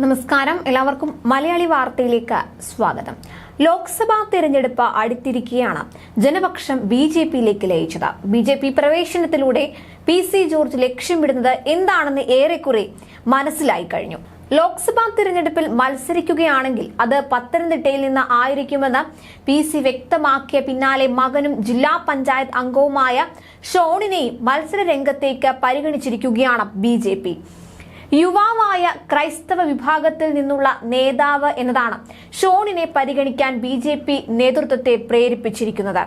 നമസ്കാരം. എല്ലാവർക്കും മലയാളി വാർത്തയിലേക്ക് സ്വാഗതം. ലോക്സഭാ തെരഞ്ഞെടുപ്പ് അടുത്തിരിക്കെയാണ് ജനപക്ഷം ബി ജെ പിയിലേക്ക് ലയിച്ചത്. ബി ജെ പി പ്രവേശനത്തിലൂടെ പി സി ജോർജ് ലക്ഷ്യമിടുന്നത് എന്താണെന്ന് ഏറെക്കുറെ മനസ്സിലായി കഴിഞ്ഞു. ലോക്സഭാ തിരഞ്ഞെടുപ്പിൽ മത്സരിക്കുകയാണെങ്കിൽ അത് പത്തനംതിട്ടയിൽ നിന്ന് ആയിരിക്കുമെന്ന് പി സി വ്യക്തമാക്കിയ പിന്നാലെ മകനും ജില്ലാ പഞ്ചായത്ത് അംഗവുമായ ഷോണിനെയും മത്സര രംഗത്തേക്ക് പരിഗണിച്ചിരിക്കുകയാണ് ബി യുവാവായ ക്രൈസ്തവ വിഭാഗത്തിൽ നിന്നുള്ള നേതാവ് എന്നതാണ് ഷോണിനെ പരിഗണിക്കാൻ ബി ജെ പി നേതൃത്വത്തെ പ്രേരിപ്പിച്ചിരിക്കുന്നത്.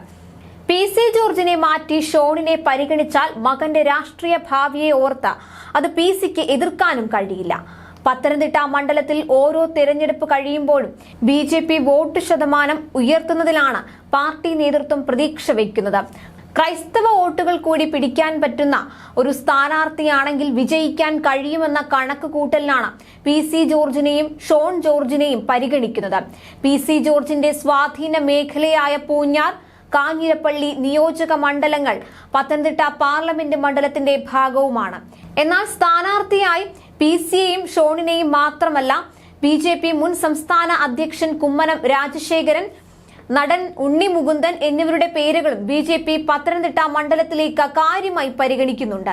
പി സി ജോർജിനെ മാറ്റി ഷോണിനെ പരിഗണിച്ചാൽ മകന്റെ രാഷ്ട്രീയ ഭാവിയെ ഓർത്ത് അത് പി സിക്ക് എതിർക്കാനും കഴിയില്ല. പത്തനംതിട്ട മണ്ഡലത്തിൽ ഓരോ തെരഞ്ഞെടുപ്പ് കഴിയുമ്പോഴും ബി ജെ പി വോട്ട് ശതമാനം ഉയർത്തുന്നതിലാണ് പാർട്ടി നേതൃത്വം പ്രതീക്ഷ വയ്ക്കുന്നത് ക്രൈസ്തവ വോട്ടുകൾ കൂടി പിടിക്കാൻ പറ്റുന്ന ഒരു സ്ഥാനാർത്ഥിയാണെങ്കിൽ വിജയിക്കാൻ കഴിയുമെന്ന കണക്ക് കൂട്ടലിനാണ് പി സി ജോർജിനെയും ഷോൺ ജോർജിനെയും പരിഗണിക്കുന്നത്. പി സി ജോർജിന്റെ സ്വാധീന മേഖലയായ പൂഞ്ഞാർ കാഞ്ഞിരപ്പള്ളി നിയോജക മണ്ഡലങ്ങൾ പത്തനംതിട്ട പാർലമെന്റ് മണ്ഡലത്തിന്റെ ഭാഗവുമാണ്. എന്നാൽ സ്ഥാനാർത്ഥിയായി പി സിയെയും ഷോണിനെയും മാത്രമല്ല ബി ജെ പി മുൻ സംസ്ഥാന അധ്യക്ഷൻ കുമ്മനം രാജശേഖരൻ നടൻ ഉണ്ണി മുകുന്ദൻ എന്നിവരുടെ പേരുകളും ബി ജെ പി പത്തനംതിട്ട മണ്ഡലത്തിലേക്ക് കാര്യമായി പരിഗണിക്കുന്നുണ്ട്.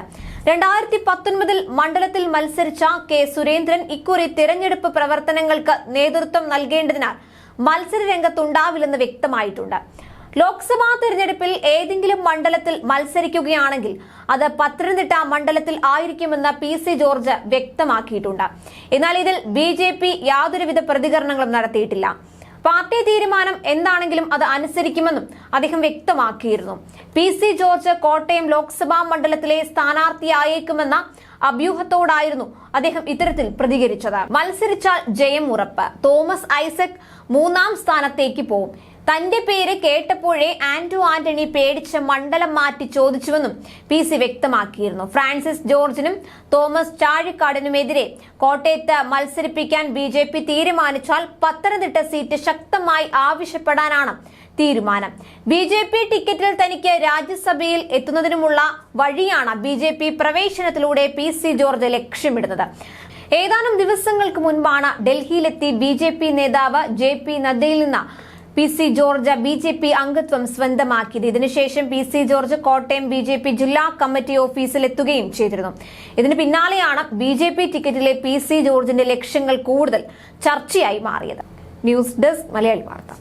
രണ്ടായിരത്തി പത്തൊൻപതിൽ മണ്ഡലത്തിൽ മത്സരിച്ച കെ സുരേന്ദ്രൻ ഇക്കുറി തിരഞ്ഞെടുപ്പ് പ്രവർത്തനങ്ങൾക്ക് നേതൃത്വം നൽകേണ്ടതിനാൽ മത്സര രംഗത്തുണ്ടാവില്ലെന്ന് വ്യക്തമായിട്ടുണ്ട്. ലോക്സഭാ തെരഞ്ഞെടുപ്പിൽ ഏതെങ്കിലും മണ്ഡലത്തിൽ മത്സരിക്കുകയാണെങ്കിൽ അത് പത്തനംതിട്ട മണ്ഡലത്തിൽ ആയിരിക്കുമെന്ന് പി സി ജോർജ് വ്യക്തമാക്കിയിട്ടുണ്ട്. എന്നാൽ ഇതിൽ ബി യാതൊരുവിധ പ്രതികരണങ്ങളും നടത്തിയിട്ടില്ല. പാർട്ടി തീരുമാനം എന്താണെങ്കിലും അത് അനുസരിക്കുമെന്നും അദ്ദേഹം വ്യക്തമാക്കിയിരുന്നു. P C George Kottayam Lok Sabha മണ്ഡലത്തിലെ സ്ഥാനാർത്ഥിയായേക്കുമെന്ന അഭ്യൂഹത്തോടായിരുന്നു അദ്ദേഹം ഇത്തരത്തിൽ പ്രതികരിച്ചത്. മത്സരിച്ചാൽ ജയം ഉറപ്പ്. തോമസ് ഐസക് മൂന്നാം സ്ഥാനത്തേക്ക് പോവും. തന്റെ പേര് കേട്ടപ്പോഴേ ആന്റോ ആന്റണി പേടിച്ച മണ്ഡലം മാറ്റി ചോദിച്ചുവെന്നും പി സി വ്യക്തമാക്കിയിരുന്നു. ഫ്രാൻസിസ് ജോർജിനും തോമസ് ചാഴിക്കാടിനുമെതിരെ കോട്ടയത്ത് മത്സരിപ്പിക്കാൻ ബി ജെ പി തീരുമാനിച്ചാൽ പത്തനംതിട്ട സീറ്റ് ശക്തമായി ആവശ്യപ്പെടാനാണ് തീരുമാനം. ബി ജെ പി ടിക്കറ്റിൽ തനിക്ക് രാജ്യസഭയിൽ എത്തുന്നതിനുമുള്ള വഴിയാണ് ബി ജെ പി പ്രവേശനത്തിലൂടെ പി സി ജോർജ് ലക്ഷ്യമിടുന്നത്. ഏതാനും ദിവസങ്ങൾക്ക് മുൻപാണ് ഡൽഹിയിലെത്തി ബി ജെ പി നേതാവ് ജെ പി നദ്ദയിൽ നിന്ന് P C George B J P അംഗത്വം സ്വന്തമാക്കിയത്. ഇതിനുശേഷം P C George Kottayam B J P ജില്ലാ കമ്മിറ്റി ഓഫീസിൽ എത്തുകയും ചെയ്തിരുന്നു. ഇതിന് പിന്നാലെയാണ് ബി ജെ പി ടിക്കറ്റിലെ പി സി ജോർജിന്റെ ലക്ഷ്യങ്ങൾ കൂടുതൽ ചർച്ചയായി മാറിയത്. ന്യൂസ് ഡെസ്ക് മലയാളി വാർത്ത.